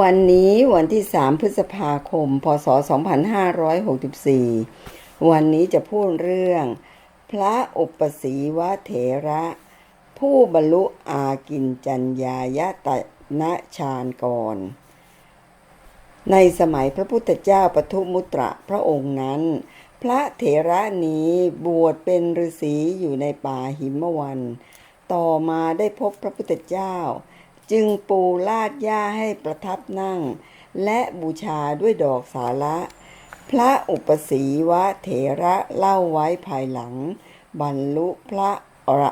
วันนี้วันที่ 3 พฤษภาคม พศ 2564 วันนี้จะพูดเรื่อง พระอุปสีวะเถระ ผู้บรรลุอากินจัญญายตนะฌานก่อน ในสมัยพระพุทธเจ้าปทุมุตระพระองค์นั้น พระเถระนี้บวชเป็นฤาษีอยู่ในป่าหิมวัน ต่อมาได้พบพระพุทธเจ้า จึงปูลาดหญ้าให้ประทับนั่ง และบูชาด้วยดอกสาระ พระอุปสีวะเถระเล่าไว้ภายหลัง บรรลุพระอร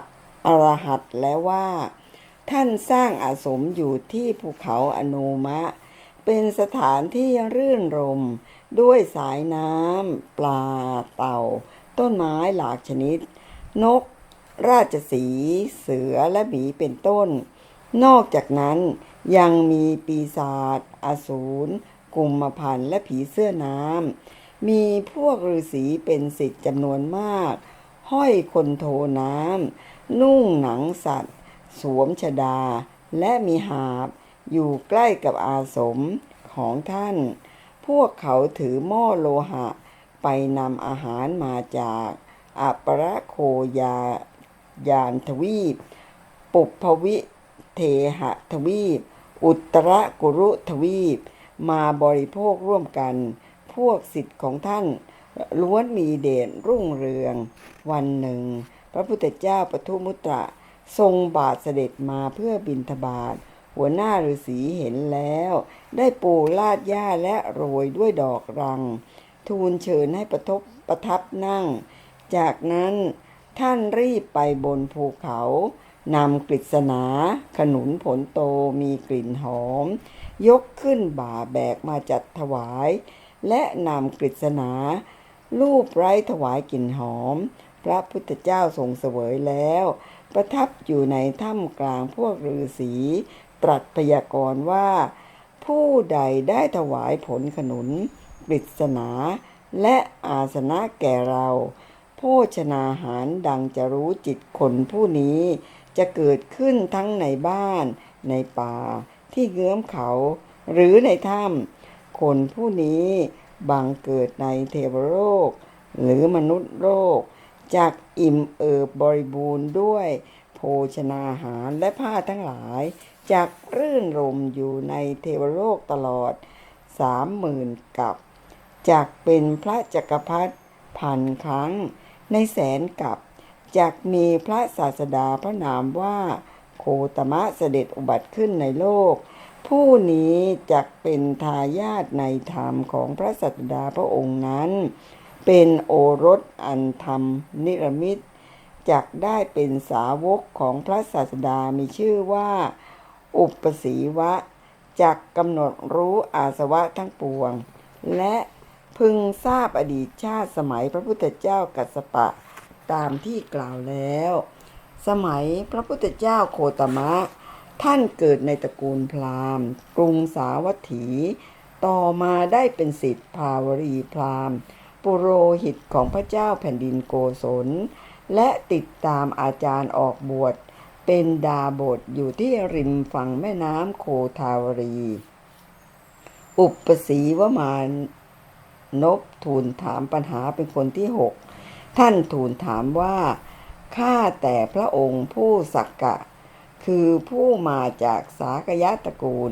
อรหัตแล้วว่า ท่านสร้างอาสมอยู่ที่ภูเขาอนุมะ เป็นสถานที่รื่นรม ด้วยสายน้ำปลาเต่า ต้นไม้หลากชนิด นก ราชสี เสือและหมีเป็นต้น นอกจากนั้นยังมีปีศาจอสูรกุมพันและผีเสื้อน้ำ มีพวกฤาษีเป็นสิทธิ์จำนวนมาก ห้อยคนโทน้ำ นุ่งหนังสัตว์ สวมชดา และมีหาบ อยู่ใกล้กับอาสมของท่าน พวกเขาถือหม้อโลหะ ไปนำอาหารมาจากอัปรโคยายานทวีป ปุพวิ เทหทวีป อุตรกุรุทวีป มาบริโภคร่วมกัน พวกสิทธิ์ของท่าน ล้วนมีเด่นรุ่งเรือง วันหนึ่ง พระพุทธเจ้าปทุมุตระทรงบาทเสด็จมาเพื่อบินทบาทหัวหน้าฤาษีเห็นแล้ว ได้ปูลาดหญ้าและโรยด้วยดอกรัง ทูลเชิญให้ประทบประทับนั่ง จากนั้นท่านรีบไปบนภูเขา นำกฤษณาขนุนผลโตมีกลิ่นหอม ยกขึ้นบ่าแบกมาจัดถวาย และนำกฤษณารูปไร้ถวายกลิ่นหอม พระพุทธเจ้าทรงเสวยแล้ว ประทับอยู่ในถ้ำกลางพวกฤาษีตรัสพยากรณ์ว่า ผู้ใดได้ถวายผลขนุนปริศนา และอาสนะแก่เรา โภชนาหารดังจะรู้จิตคนผู้นี้ จะเกิดขึ้นทั้งในบ้าน ในป่า ที่เงื้อมเขา หรือในถ้ำคนผู้นี้บังเกิดในเทวโลก หรือมนุษย์โลกจากอิ่มเอิบบริบูรณ์ด้วย โภชนาหารและผ้าทั้งหลายจากรื่นรมอยู่ในเทวโลกตลอดสามหมื่นกับจากเป็นพระจักรพรรดิพันครั้งในแสนกับ จากมีพระศาสดาพระนามว่าโคตมะเสด็จอุบัติขึ้นในโลก ผู้นี้จักเป็นทายาทในธรรมของพระศาสดาพระองค์นั้น เป็นโอรสอันธรรมนิรมิตจักได้เป็นสาวกของพระศาสดามีชื่อว่า อุปสีวะจักกำหนดรู้อาสวะทั้งปวง และพึงทราบอดีตชาติสมัยพระพุทธเจ้ากัสสปะ ตามที่กล่าวแล้ว สมัยพระพุทธเจ้าโคตมะ ท่านเกิดในตระกูลพราหมณ์ กรุงสาวัตถี ต่อมาได้เป็นสิทธิภาวรีพราหมณ์ ปุโรหิตของพระเจ้าแผ่นดินโกศล และติดตามอาจารย์ออกบวช เป็นดาบทอยู่ที่ริมฝั่งแม่น้ำโคทาวรี อุปสีวมานพทูลถามปัญหาเป็นคนที่หก ท่านทูลถามว่า ข้าแต่พระองค์ผู้สักกะ คือผู้มาจากสากยะตระกูล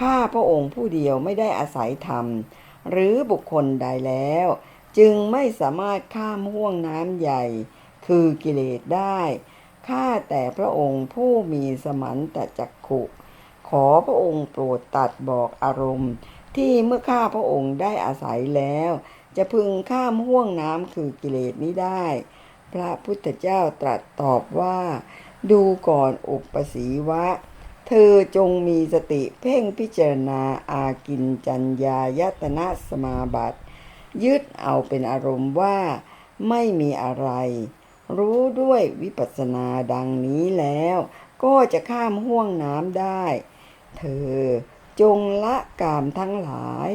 ข้าพระองค์ผู้เดียวไม่ได้อาศัยธรรม หรือบุคคลใดแล้ว จึงไม่สามารถข้ามห่วงน้ำใหญ่ คือกิเลสได้ ข้าแต่พระองค์ผู้มีสมันตจักขุ ขอพระองค์โปรดตัดบอกอารมณ์ที่เมื่อข้าพระองค์ได้อาศัยแล้ว จะพึงข้ามห่วงน้ำคือกิเลสนี้ได้ พระพุทธเจ้าตรัสตอบว่า ดูก่อนอุปสีวะ เธอจงมีสติเพ่งพิจารณาอากินจัญญายตนะสมาบัติยึดเอาเป็นอารมณ์ว่าไม่มีอะไร รู้ด้วยวิปัสสนาดังนี้แล้ว ก็จะข้ามห่วงน้ำได้ เธอจงละกามทั้งหลาย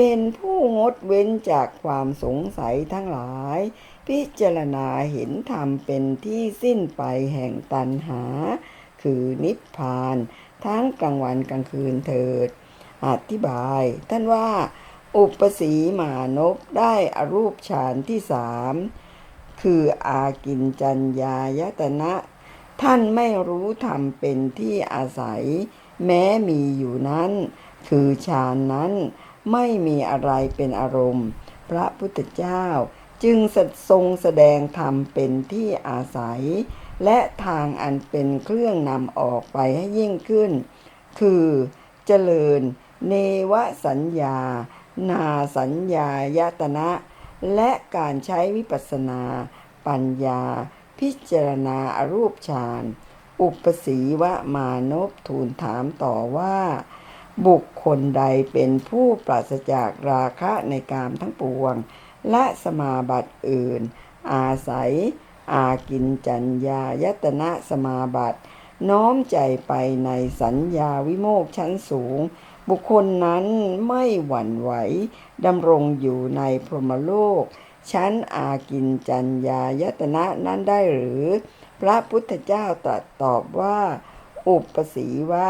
เป็นผู้งดเว้นจากความสงสัยทั้งหลาย พิจารณาเห็นธรรมเป็นที่สิ้นไปแห่งตัณหา คือนิพพาน ทั้งกลางวันกลางคืนเถิด อธิบาย ท่านว่า อุปสีมานพได้อรูปฌานที่สามคืออากินจัญญายตนะ ท่านไม่รู้ธรรมเป็นที่อาศัย แม้มีอยู่นั้น คือฌานนั้น ไม่มีอะไรเป็นอารมณ์ พระพุทธเจ้า จึงทรงแสดงธรรมเป็นที่อาศัย และทางอันเป็นเครื่องนำออกไปให้ยิ่งขึ้น คือเจริญ เนวสัญญา นาสัญญายตนะ และการใช้วิปัสสนา ปัญญา พิจารณาอรูปฌานอุปสีวะมานพทูลถามต่อว่า บุคคลใดเป็นผู้ปราศจากราคะในกามทั้งปวง และสมาบัติอื่น อาศัย อากินจัญญายตนะสมาบัติ น้อมใจไปในสัญญาวิโมกชั้นสูง บุคคลนั้นไม่หวั่นไหวดำรงอยู่ในพรหมโลก ชั้นอากินจัญญายตนะนั้นได้หรือ พระพุทธเจ้าตรัสตอบว่า อุปสีวะ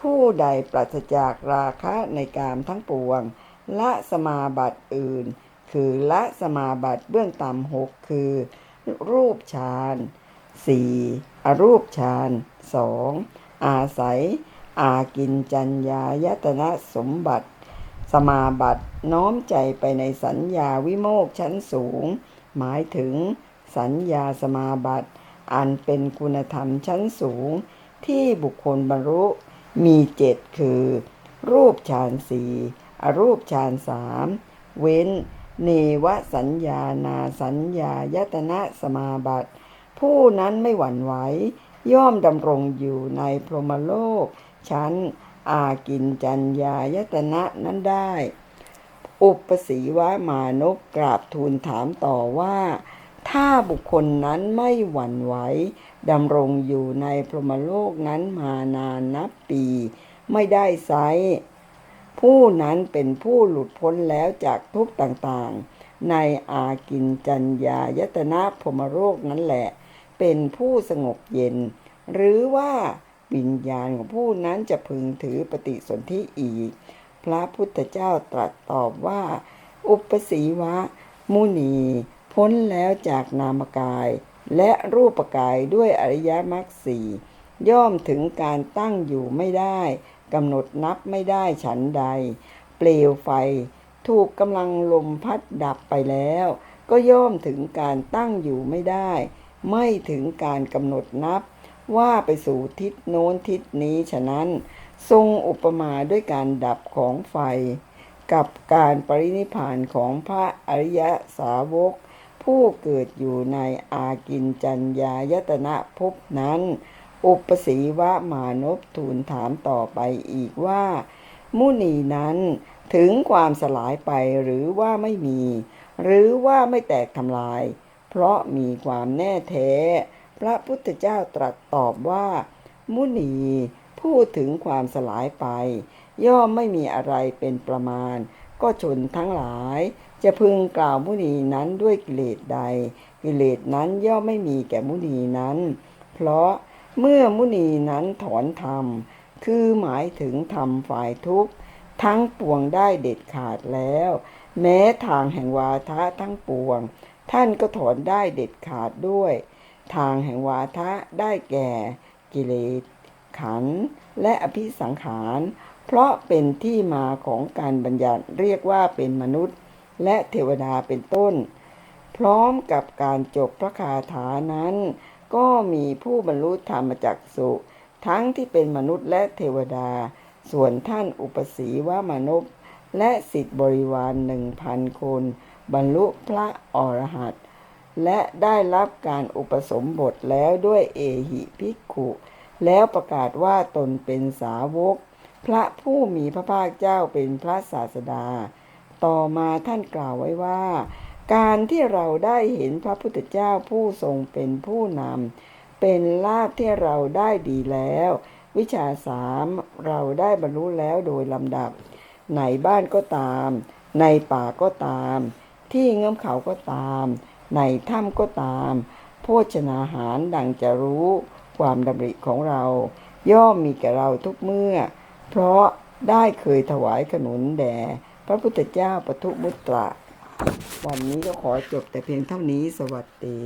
ผู้ใดปราศจากราคะในกามทั้งปวง ละสมาบัติอื่น คือละสมาบัติเบื้องต่ำหกคือ รูปฌานสี่อรูปฌานสองอาศัย อากินจัญญายตนะสมบัติ สมาบัติน้อมใจไปในสัญญาวิโมกชั้นสูง หมายถึงสัญญาสมาบัติ อันเป็นคุณธรรมชั้นสูงที่บุคคลบรรลุ มีเจ็ดคือ รูปฌานสี่อรูปฌานสามเว้น เนวสัญญานาสัญญายตนะสมาบัติ ผู้นั้นไม่หวั่นไหวย่อมดำรงอยู่ในพรหมโลก ชั้นอากินจัญญายตนะนั้นได้ อุปสีวะมานพกราบทูลถามต่อว่า ถ้าบุคคลนั้นไม่หวั่นไหวดำรงอยู่ในพรหมโลกนั้นมานานนับปี ไม่ได้ไซผู้นั้นเป็นผู้หลุดพ้นแล้วจากทุกข์ต่างๆ ในอากินจัญญายตนะพรหมโลกนั้นแหละ เป็นผู้สงบเย็น หรือว่าวิญญาณของผู้นั้นจะพึงถือปฏิสนธิอีก พระพุทธเจ้าตรัสตอบว่า อุปสีวะ มุนี พ้นแล้วจากนามกาย และรูปกายด้วยอริยมรรคสี่ย่อมถึงการตั้งอยู่ไม่ได้กำหนดนับไม่ได้ฉันใด เปลวไฟ ถูกกำลังลมพัดดับไปแล้ว ก็ย่อมถึงการตั้งอยู่ไม่ได้ ไม่ถึงการกำหนดนับ ว่าไปสู่ทิศโน้นทิศนี้ฉะนั้น ทรงอุปมาด้วยการดับของไฟ กับการปรินิพพานของพระอริยสาวก ผู้เกิดอยู่ในอากินจัญญายตนะภพนั้น อุปสีวะมานพทูลถามต่อไปอีกว่า มุนีนั้นถึงความสลายไปหรือว่าไม่มี หรือว่าไม่แตกทำลาย เพราะมีความแน่แท้ พระพุทธเจ้าตรัสตอบว่า มุนีพูดถึงความสลายไป ย่อมไม่มีอะไรเป็นประมาณ ก็ชนทั้งหลาย จะพึงกล่าวมุนีนั้นด้วยกิเลสใด กิเลสนั้นย่อมไม่มีแก่มุนีนั้น เพราะเมื่อมุนีนั้นถอนธรรม คือหมายถึงธรรมฝ่ายทุกข์ทั้งปวงได้เด็ดขาดแล้ว แม้ทางแห่งวาทะทั้งปวง ท่านก็ถอนได้เด็ดขาดด้วย ทางแห่งวาทะได้แก่ กิเลสขันและอภิสังขาร เพราะเป็นที่มาของการบัญญัติเรียกว่าเป็นมนุษย์ และเทวดาเป็นต้น พร้อมกับการจบพระคาถานั้น ก็มีผู้บรรลุธรรมจักสุทั้งที่เป็นมนุษย์และเทวดา ส่วนท่านอุปสีว่ามนุษย์และสิทธิบริวารหนึ่งพันคน บรรลุพระอรหันต์และได้รับการอุปสมบทแล้วด้วยเอหิภิกขุ แล้วประกาศว่าตนเป็นสาวก พระผู้มีพระภาคเจ้าเป็นพระศาสดา ต่อมาท่านกล่าวไว้ว่า การที่เราได้เห็นพระพุทธเจ้าผู้ทรงเป็นผู้นำเป็นลาภที่เราได้ดีแล้ว วิชาสามเราได้บรรลุแล้วโดยลำดับ ในบ้านก็ตาม ในป่าก็ตาม ที่เงื่อมเขาก็ตาม ในถ้ำก็ตาม โภชนาหารดังจะรู้ ความดำริของเรา ย่อมมีแก่เราทุกเมื่อ เพราะได้เคยถวายขนุนแด่พระพุทธเจ้าปทุมุตระ วันนี้ก็ขอจบแต่เพียงเท่านี้สวัสดี